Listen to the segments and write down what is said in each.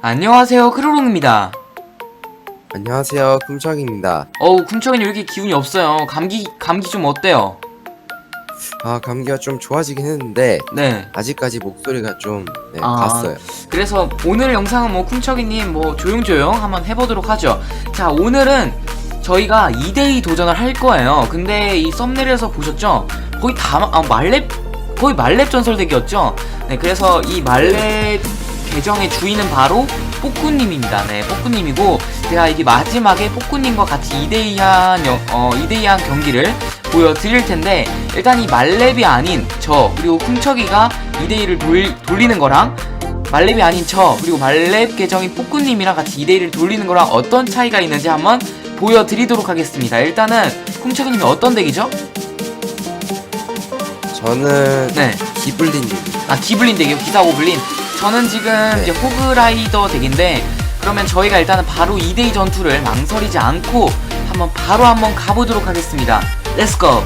안녕하세요, 크로롱입니다. 안녕하세요, 쿰척입니다. 어우, 쿰척은 왜 이렇게 기운이 없어요? 감기, 감기 좀 어때요? 아, 감기가 좀 좋아지긴 했는데 네. 아직까지 목소리가 좀 네, 아. 갔어요. 그래서 오늘 영상은 뭐 쿰척이님 뭐 조용조용 한번 해보도록 하죠. 자, 오늘은 저희가 2대2 도전을 할 거예요. 근데 이 썸네일에서 보셨죠? 거의 다, 마- 아, 말렙, 거의 말렙 전설덱이었죠? 네, 그래서 이 말렙 계정의 주인은 바로 뽀꾸님입니다. 네, 뽀꾸님이고, 제가 이게 마지막에 뽀꾸님과 같이 2대2한, 어, 2대2한 경기를 보여드릴 텐데, 일단 이 말렙이 아닌 저, 그리고 쿵척이가 2대2를 돌, 돌리는 거랑, 말렙이 아닌 저, 그리고 말렙 계정인 뽀꾸님이랑 같이 2대1을 돌리는 거랑 어떤 차이가 있는지 한번 보여드리도록 하겠습니다. 일단은, 쿵척이님이 어떤 덱이죠? 저는 네. 기블린님. 아 기블린 덱이요 기사 고블린 저는 지금 네. 이제 호그라이더 덱인데 그러면 저희가 일단은 바로 2대2 전투를 망설이지 않고 한번 바로 한번 가보도록 하겠습니다. 렛츠고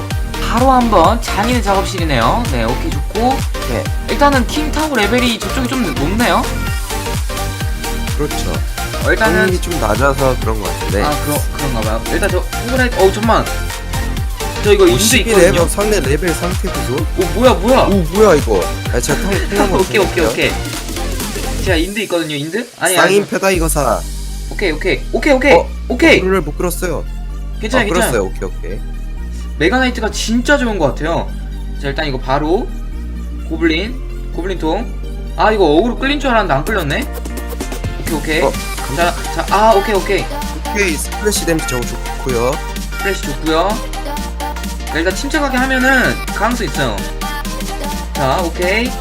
바로 한번 장인의 작업실이네요. 네 오케이 좋고. 네, 일단은 킹타워 레벨이 저쪽이 좀 높네요. 그렇죠. 어, 일단은 좀 낮아서 그런 것 같은데. 아 그러, 그런가 봐요. 일단 저 호그라이더 어우 잠만. 저 이거 인도 51 있거든요. 레벨 상대 레벨 상태 구조? 오 뭐야 뭐야? 오, 뭐야 이거? 아, 제가 통, 통한 오케이 오케이 오케이 제가 인드 있거든요 인드? 아니 아니. 쌍인 패다 이거 사. 오케이 오케이. 오케이 오케이. 어, 오케이. 불을 못 끌었어요. 괜찮아요 아, 괜찮아요. 끌었어요. 오케이, 오케이. 메가나이트가 진짜 좋은 것 같아요. 자 일단 이거 바로 고블린 고블린통. 아 이거 어그로 끌린 줄 알았는데 안 끌렸네. 오케이 오케이. 어, 자자아 오케이 오케이. 오케이, 스플래시 데미지 저거 좋고요. 플래시 좋고요. 자, 일단 침착하게 하면은 가능성 있어요. 자 오케이.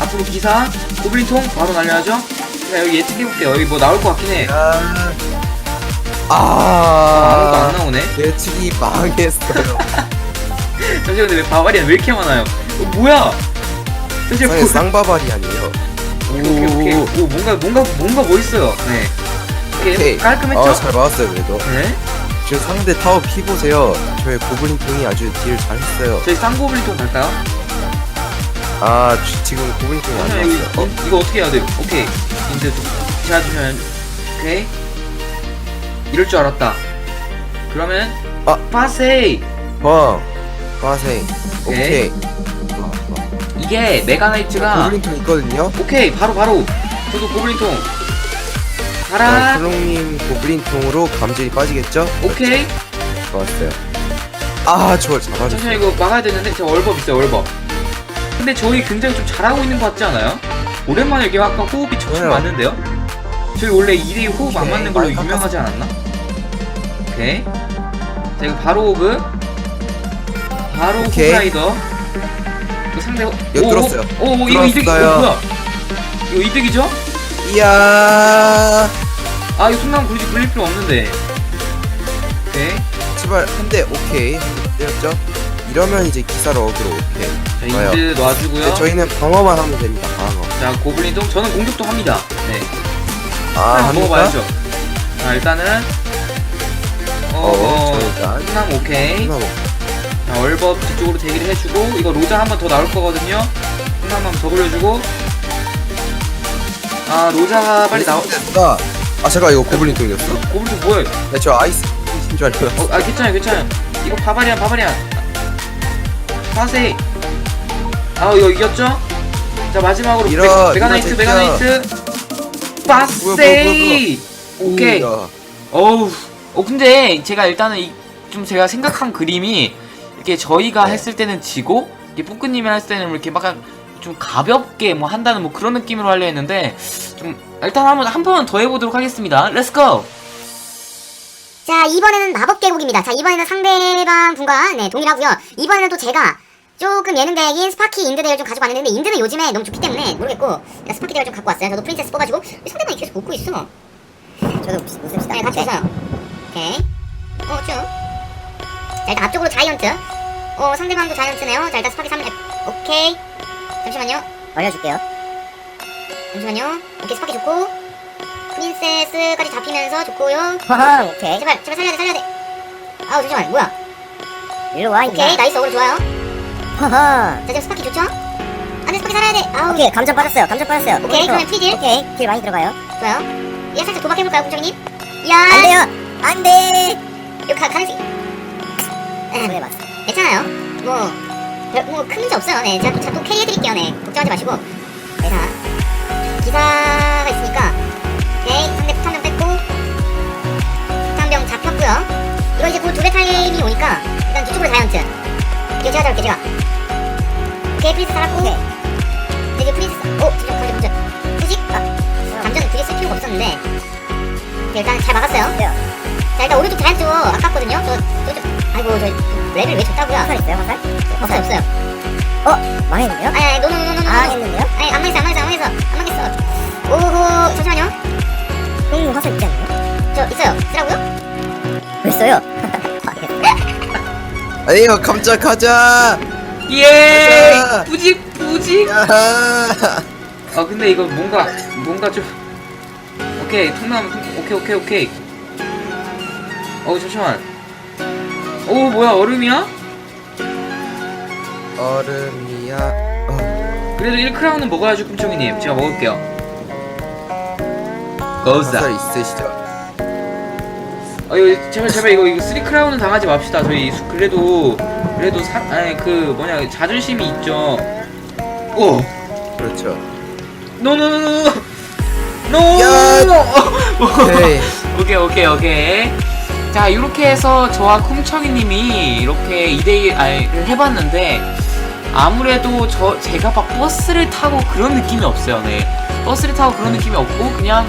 앞으로 기사 고블린통 바로 날려야죠 자 여기 예측 해볼게요 여기 뭐 나올 것 같긴 해 아, 아, 아무것도 안 아, 나오네 예측이 망했어요. 잠시만요 근데 바바리안 왜 이렇게 많아요 어, 뭐야 잠시만 쌍바발이 아니에요. 오케이 오케이 오케이 오 뭔가 뭔가 뭔가 멋있어요 네 오케이, 오케이. 깔끔했죠? 아, 잘 막았어요, 그래도. 네 지금 상대 타워 피 보세요. 저의 고블린 통이 아주 딜 잘했어요. 저희 쌍고블린통 갈까요? 아, 지- 지금 고블린 통이 안 나왔어요. 이거, 어? 이- 이거 어떻게 해야 돼요? 오케이 인드 제가 주면 오케이 이럴 줄 알았다 그러면 아. 파세이 뻥. 파생. 오케이. 오케이. 이게 메가나이트가 고블린 통 있거든요. 오케이 바로 바로 저도 고블린통 아, 가라 크롱님 고블린 통으로 감질이 빠지겠죠? 오케이 좋았어요. 아, 저걸 잡아줬어요. 잠시만 이거 막아야 되는데 저 얼법 있어요 얼법 근데 저희 굉장히 좀 잘하고 있는 것 같지 않아요? 오랜만에 이게 아까 호흡이 좋아요. 맞는데요? 저희 원래 2대2 호흡 안 맞는 걸로 유명하지 않았나? 오케이 자 이거 바로 호흡 바로 오케이. 호흡라이더 이거 상대 호- 이거 오, 뚫었어요. 오, 오, 이거 이득 오 뚫었어요. 뭐야 이거 이득이죠? 이야. 아 이거 순간 굳이 굴릴 필요 없는데 오케이 제발 한대 오케이 한대 때렸죠? 이러면 이제 기사로 어그로 오케이. 자 좋아요. 인드 놔주고요 네, 저희는 방어만 하면 됩니다. 방어. 자 고블린동 저는 공격도 합니다 네 아, 한번 합니까? 먹어봐야죠. 자, 일단은 어, 어, 어 저 일단 흥남 오케이. 하나 먹. 자, 얼법 뒤쪽으로 대기를 해주고 이거 로자 한 번 더 나올 거거든요. 흥남 한번 더 굴려주고. 아 로자가 빨리 나오. 됐다. 아 잠깐 이거 고블린 통이었어? 고블린 뭐야? 네, 저 아이스 인줄 알고. 어, 아 괜찮아요, 괜찮아요. 이거 바바리안, 바바리안. 파세이. 아 이거 이겼죠? 자 마지막으로 밀어, 메, 메가나이트, 밀어, 메가나이트. 파세이. 오케이. 오야. 어우, 어 근데 제가 일단은 이, 좀 제가 생각한 그림이 이렇게 저희가 네. 했을 때는 지고 이게 뿌꾸님이 했을 때는 뭐 이렇게 막좀 가볍게 뭐 한다는 뭐 그런 느낌으로 하려 했는데 좀 일단 한번 한 번은 더 해보도록 하겠습니다. 렛츠 고. 자 이번에는 마법 계곡입니다. 자 이번에는 상대방 분과 네 동일하고요. 이번에는 또 제가 조금 예능대인 스파키 인드대를 좀 가지고 왔는데 인드는 요즘에 너무 좋기 때문에 모르겠고 스파키 대를 좀 갖고 왔어요. 저도 프린세스 뽑아주고 이 상대방이 계속 웃고 있어. 저도 웃읍시다. 네 같이 웃어요. 오케이. 어 쭉. 자 일단 앞쪽으로 자이언트. 어 상대방도 자이언트네요. 자 일단 스파키 3렙. 오케이. 잠시만요. 알려줄게요. 잠시만요. 오케이 스파키 좋고 프린세스까지 잡히면서 좋고요. 하하, 오케이. 제발 제발 살려야 돼 살려야 돼. 아우 잠시만 뭐야? 일로 와, 오케이 임마. 나이스 어그로 좋아요. 하하. 자 지금 스파키 좋죠? 안 돼 스파키 살아야 돼 아우 오케이 감전 빠졌어요 감전 빠졌어요 오케이, 그러면 프리딜? 오케이 딜 많이 들어가요 좋아요 얘 살짝 도박해볼까요 공정님? 야 안 돼요 안 돼 이거 가, 가능성 그래 맞어 괜찮아요 뭐, 별, 뭐, 큰 문제 없어요. 네, 제가 또, 제가 또 캐리해드릴게요. 네, 걱정하지 마시고. 네, 자, 기사가 있으니까. 오케이, 상대 폭탄병 뺐고. 폭탄병 잡혔고요 이거 이제 곧 두배 타임이 오니까, 일단 뒤쪽으로 자이언트. 이거 제가 잡을게, 제가. 오케이, 프리스 살았고. 오케이. 네, 이제 프리스, 오, 진정, 감전, 감전. 후식? 아, 감전 그게 쓸 필요가 없었는데. 오케이, 일단 잘 막았어요. 네요. 자, 일단 오른쪽 자이언트 아깝거든요. 저, 저, 저, 아이고, 저, 레벨 왜 줬다고요? 화살 있어요 화살? 없어요, 없어요. 어? 망했는데요? 아니 아니 노노노노노 아 했는데요? 아니 안 망했어 안 망했어 안 망했어 안 망했어 오호 잠시만요 형 화살 있지 않나요? 저 있어요 쓰라고요? 벌써요? 아니요 깜짝하자 예! 가자. 뿌직 뿌직. 야하. 아 근데 이거 뭔가 뭔가 좀 오케이 통나무 통- 오케이 오케이 오케이. 어 잠시만. 오 뭐야 얼음이야? 얼음이야 어, 그래도 1크라운은 먹어야죠 꿈청이님. 제가 먹을게요. 고자. 화살 있으시죠? 어 이거 제발 제발 이거 이거 3크라운은 당하지 맙시다. 저희 수- 그래도 그래도 사 아니 그 뭐냐 자존심이 있죠. 오. 그렇죠 노노노노. 노. 야. 오케이 오케이 오케이 오케이 자 이렇게 해서 저와 쿵청이님이 이렇게 2대1 아니 해봤는데 아무래도 저 제가 막 버스를 타고 그런 느낌이 없어요 네 버스를 타고 그런 느낌이 없고 그냥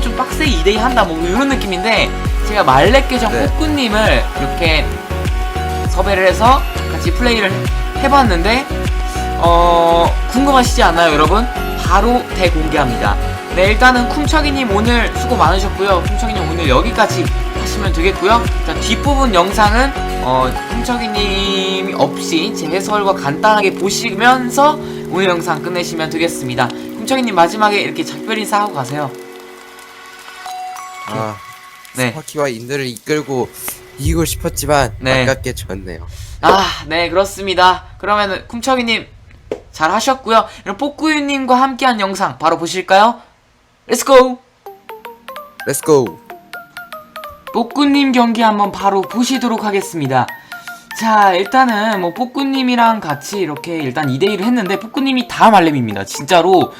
좀 빡세게 2대2 한다 뭐 이런 느낌인데 제가 말레계정 네. 뽀꾸님을 이렇게 섭외를 해서 같이 플레이를 해봤는데 어 궁금하시지 않나요 여러분? 바로 대공개합니다. 네 일단은 쿵척이님 오늘 수고 많으셨고요. 쿵척이님 오늘 여기까지 하시면 되겠고요. 자 뒷부분 영상은 어 쿵척이님이 없이 제 해설과 간단하게 보시면서 오늘 영상 끝내시면 되겠습니다. 쿵척이님 마지막에 이렇게 작별 인사하고 가세요 아 네. 스파키와 인들을 이끌고 이기고 싶었지만 네. 아깝게 졌네요 아, 네, 그렇습니다. 그러면은 쿰척이님 잘 하셨고요. 그럼 뽀꾸유님과 함께한 영상 바로 보실까요? 렛츠고! 렛츠고 뽀꾸님 경기 한번 바로 보시도록 하겠습니다. 자, 일단은 뭐 뽀꾸님이랑 같이 이렇게 일단 2대 1을 했는데 뽀꾸님이 다 말렙입니다. 진짜로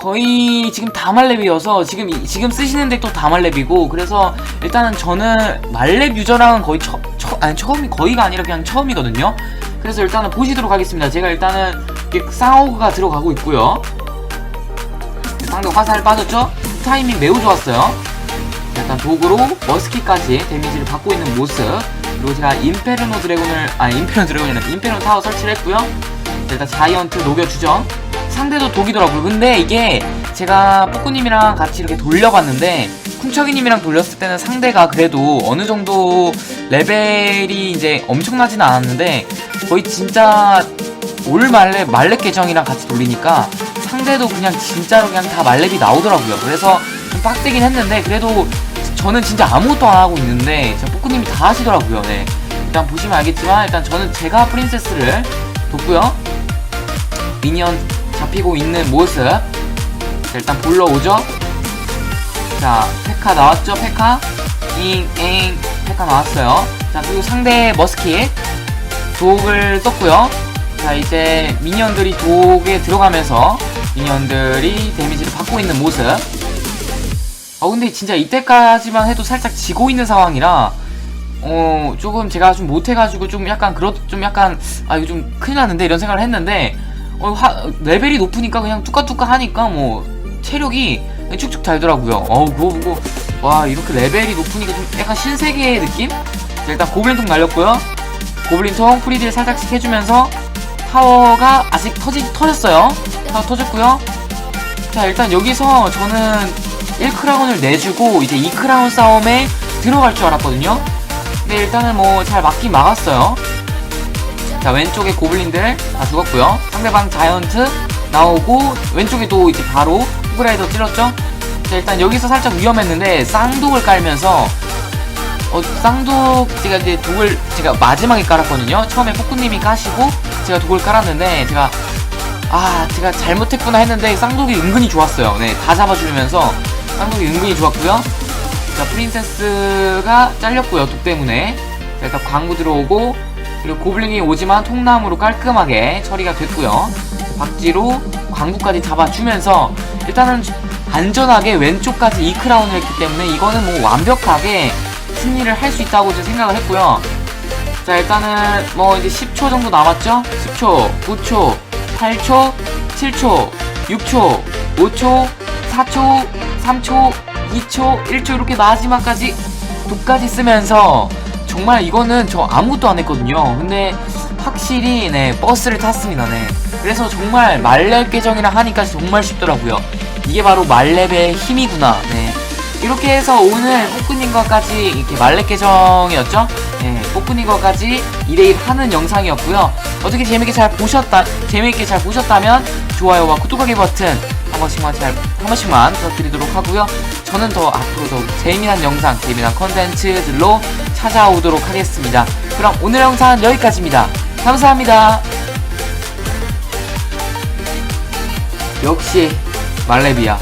거의 지금 다 말렙이어서 지금 이- 지금 쓰시는 덱도 다 말렙이고 그래서 일단은 저는 말렙 유저랑은 거의 처, 처 아니 처음이 거의가 아니라 그냥 처음이거든요. 그래서 일단은 보시도록 하겠습니다. 제가 일단은 이렇게 쌍호그가 들어가고 있고요. 상대 화살 빠졌죠? 타이밍 매우 좋았어요. 일단 도구로 머스키까지 데미지를 받고 있는 모습 그리고 제가 인페르노 드래곤을 아 인페르노 드래곤이 아니라 인페르노 타워 설치를 했고요 자, 일단 자이언트 녹여주죠 상대도 독이더라고요 근데 이게 제가 뽀꾸님이랑 같이 이렇게 돌려봤는데 쿵척이님이랑 돌렸을 때는 상대가 그래도 어느 정도 레벨이 이제 엄청나지는 않았는데 거의 진짜 올 말렙 말렙 계정이랑 같이 돌리니까 상대도 그냥 진짜로 그냥 다 말렙이 나오더라고요. 그래서 좀 빡세긴 했는데 그래도 저는 진짜 아무것도 안 하고 있는데 저 뽀꾸님이 다 하시더라고요. 네. 일단 보시면 알겠지만 일단 저는 제가 프린세스를 돕고요. 미니언 잡히고 있는 모습. 자, 일단 볼러 오죠. 자, 페카 나왔죠, 페카. 잉, 잉, 페카 나왔어요. 자, 그리고 상대 머스킷. 독을 썼고요. 자, 이제 미니언들이 독에 들어가면서 미니언들이 데미지를 받고 있는 모습. 아, 근데 진짜 이때까지만 해도 살짝 지고 있는 상황이라, 어, 조금 제가 좀 못해가지고 좀 약간, 그렇, 좀 약간, 아, 이거 좀 큰일 났는데 이런 생각을 했는데, 어, 화, 레벨이 높으니까 그냥 뚜까뚜까 하니까 뭐, 체력이 쭉쭉 달더라고요. 어우, 그거 보고, 와, 이렇게 레벨이 높으니까 좀 약간 신세계의 느낌? 자, 일단 고블린통 날렸고요. 고블린통 프리딜 살짝씩 해주면서 타워가 아직 터지, 터졌어요. 타워 터졌고요. 자, 일단 여기서 저는 1크라운을 내주고 이제 2크라운 싸움에 들어갈 줄 알았거든요. 근데 일단은 뭐 잘 막긴 막았어요. 자, 왼쪽에 고블린들 다 죽었고요. 상대방 자이언트 나오고 왼쪽에 또 이제 바로 후그라이더 찔렀죠. 자, 일단 여기서 살짝 위험했는데 쌍독을 깔면서 어, 쌍독 제가 이제 독을 제가 마지막에 깔았거든요. 처음에 포크님이 까시고 제가 독을 깔았는데 제가 아 제가 잘못했구나 했는데 쌍둥이 은근히 좋았어요 네 다 잡아주면서 쌍둥이 은근히 좋았고요 자 프린세스가 잘렸고요 독 때문에 자 일단 광구 들어오고 그리고 고블린이 오지만 통나무로 깔끔하게 처리가 됐고요. 박지로 광구까지 잡아주면서 일단은 안전하게 왼쪽까지 이 크라운을 했기 때문에 이거는 뭐 완벽하게 승리를 할 수 있다고 좀 생각을 했고요. 자 일단은 뭐 이제 10초 정도 남았죠? 10초 9초 8초 7초 6초 5초 4초 3초 2초 1초 이렇게 마지막까지 독까지 쓰면서 정말 이거는 저 아무것도 안 했거든요. 근데 확실히 네 버스를 탔습니다 네. 그래서 정말 말렙 계정이랑 하니까 정말 쉽더라고요. 이게 바로 말렙의 힘이구나 네. 이렇게 해서 오늘 뽀꾸님과까지 이렇게 말렙 계정이었죠? 네 뽀꾸님과까지 2대1 하는 영상이었고요. 어떻게 재밌게 잘 보셨다 재밌게 잘 보셨다면 좋아요와 구독하기 버튼 한 번씩만 잘 한 번씩만 부탁드리도록 하고요 저는 더 앞으로 더 재미난 영상 재미난 컨텐츠들로 찾아오도록 하겠습니다. 그럼 오늘 영상은 여기까지입니다. 감사합니다. 역시 말레비아